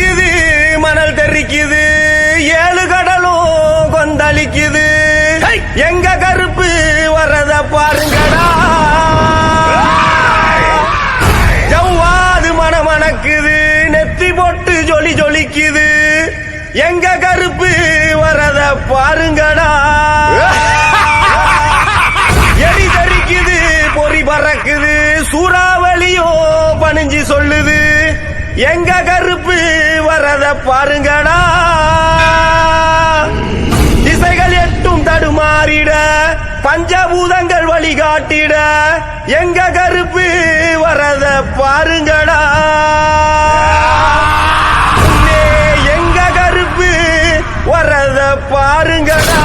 மணக்குது மணல் தெரிக்குது ஏழு கடலும் கொந்தளிக்குது. எங்க கருப்பு வரத பாருங்கடா. ஜவ்வாது மணமணக்குது நெத்தி போட்டு ஜொலி ஜொலிக்குது. எங்க கருப்பு வரத பாருங்கடா. எடி தரிக்குது பொறி பறக்குது சூறாவளியோ பணிஞ்சு சொல்லுது. எங்க கருப்பு வரத பாருங்கடா. திசைகள் எட்டும் தடுமாறிட பஞ்சபூதங்கள் வழிகாட்டிட எங்க கருப்பு வரத பாருங்கடா. எங்க கருப்பு வரத பாருங்கடா.